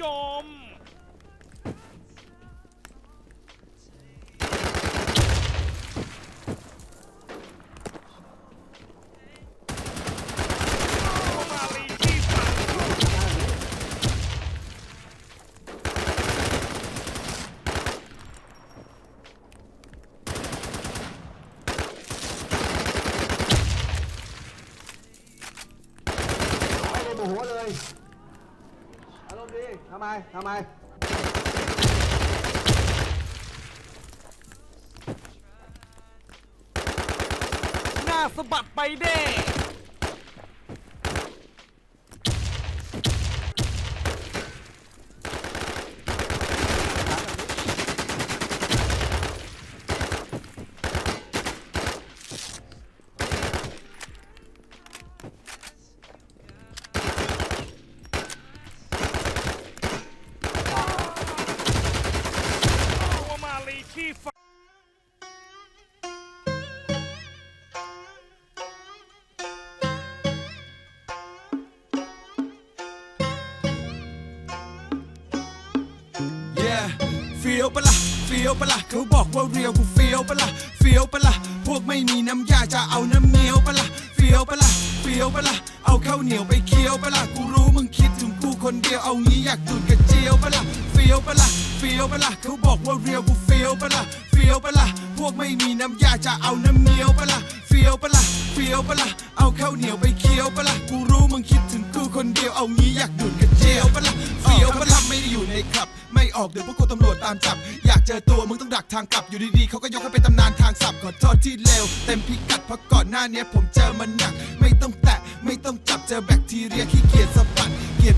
จม มาลีที่ฝัง ไม่ได้โมโหเลย อารมณ์ ดีทำไมทำไมหน้าสะบัดไปเด้ ฟียวปะละเฟียวปะละเขาบอกว่าเรียวกูเฟียวปะละเฟียวปะละพวกไม่มีน้ำยาจะเอาน้ำเมียวปะละเฟียวปะละเฟียวปะละเอาข้าวเหนียวไปเคี้ยวปะละกูรู้มึงคิดถึงกูคนเดียวเอางี้อยากดูดกระเจียวปะละเฟียวปะละเฟียวปะละเขาบอกว่าเรียวกูเฟียวปะละเฟียวปะละพวกไม่มีน้ำยาจะเอาน้ำเมียวปะละเฟียวปะละเฟียวปะละเอาข้าวเหนียวไปเคี้ยวปะละกูรู้มึงคิดถึงกูคนเดียวเอางี้อยากดูดกระเจียวปะละเฟียวปะละไม่ได้อยู่ในคลับ ออกเดี๋ยวพวกกูตำรวจตามจับ อยากเจอตัวมึงต้องดักทางกลับอยู่ดีๆเขาก็ยกให้เป็นตำนานทางสับขอโทษที่เลวเต็มพิกัดเพราะก่อนหน้านี้ผมเจอมันหนัก ไม่ต้องแตะไม่ต้องจับเจอแบคทีเรียขี้เกียจส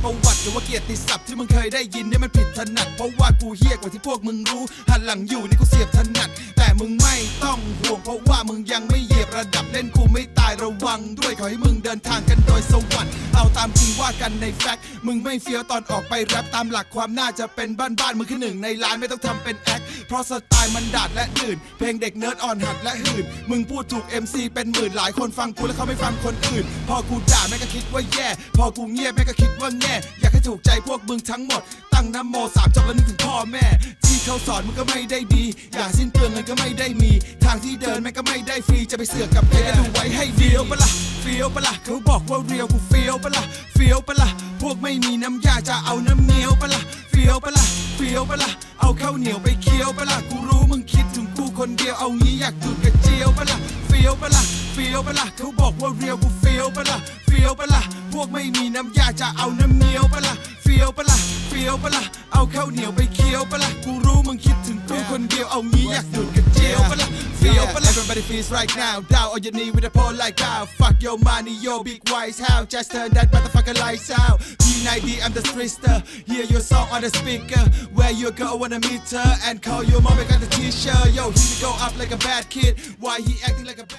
ประวัติหรือว่าเกียดติศัพท์ที่มึงเคยได้ยินเนี่ยมันผิดถนัด เพราะว่ากูเฮี้ยกว่าที่พวกมึงรู้หันหลังอยู่นี่กูเสียบถนัด แต่มึงไม่ต้องห่วงเพราะว่ามึงยังไม่เหยียบระดับเล่นกูไม่ตายระวัง ด้วยขอให้มึงเดินทางกันโดยสวัสดิ์เอาตามจริงว่ากันในแฟกต์มึงไม่เฟี้ยวตอนออกไปแรปตามหลักความน่าจะเป็นบ้านบ้านๆมึงคือหนึ่งในล้านไม่ต้องทำเป็นแอคเพราะสไตล์มันดาดและดื่น เพลงเด็กเนิร์ดอ่อนหัดและหื่นมึงพูดถูก MC เป็นหมื่นหลายคนฟังกูแล้วเขาไม่ฟังคนอื่น พอกูด่าแม่ก็คิดว่าแย่ พอกูเงียบแม่ก็คิดว่าแง่อยากให้ถูกใจพวกมึงทั้งหมด ตั้งน้ำโมสามจบแล้วนึกถึงพ่อแม่ ที่เขาสอนมึงก็ไม่ได้ดี อย่าสิ้นเปลืองเงินก็ไม่ได้มี ทางที่เดินแม่งก็ไม่ได้ฟรีจะไปเสือกกับใครก็ดูไว้ให้เฟียวปะละ่ะเฟียวปะละ่ะเขาบอกว่าเรียวกูเฟียวปะละ่ะเฟียวปะละ่ะพวกไม่มีน้ำยาจะเอาน้ำเมียวปะละ่ะเฟียวปะละ่ะเฟียวปะละ่ะเอาข้าวเหนียวไปเคี้ยวปะละ่ะกูรู้มึงคิดถึงกูคนเดียวเอางี้อยากดูดกระเจียวปะละ่ะ ฟียวปะละ่ะเฟียวปะละ่ะเขาบอกว่าเรียวกูเฟียวปะละ่ะเฟียวปะละ่ะพวกไม่มีน้ำยาจะเอาน้ำเนียวปะละ่ะเฟียวปะละ่ะเฟียวปะละ่ะเอาข้าวเหนียวไปเคี้ยวปะละ่ะกูรู้มึงคิดถึงกูคนเดียวเอางี้อยากดูดกระเจียวปะละ่ะ feel. Yeah. Everybody feels right now. Down on your knee with a pole like cow. Fuck your money, your big wise how. Just turn that motherfucker lights out. D90, I'm the trickster. Hear your song on the speaker. Where you go, wanna meet her and call your mom. Got the t-shirt. Yo, he go up like a bad kid. Why he acting like a bad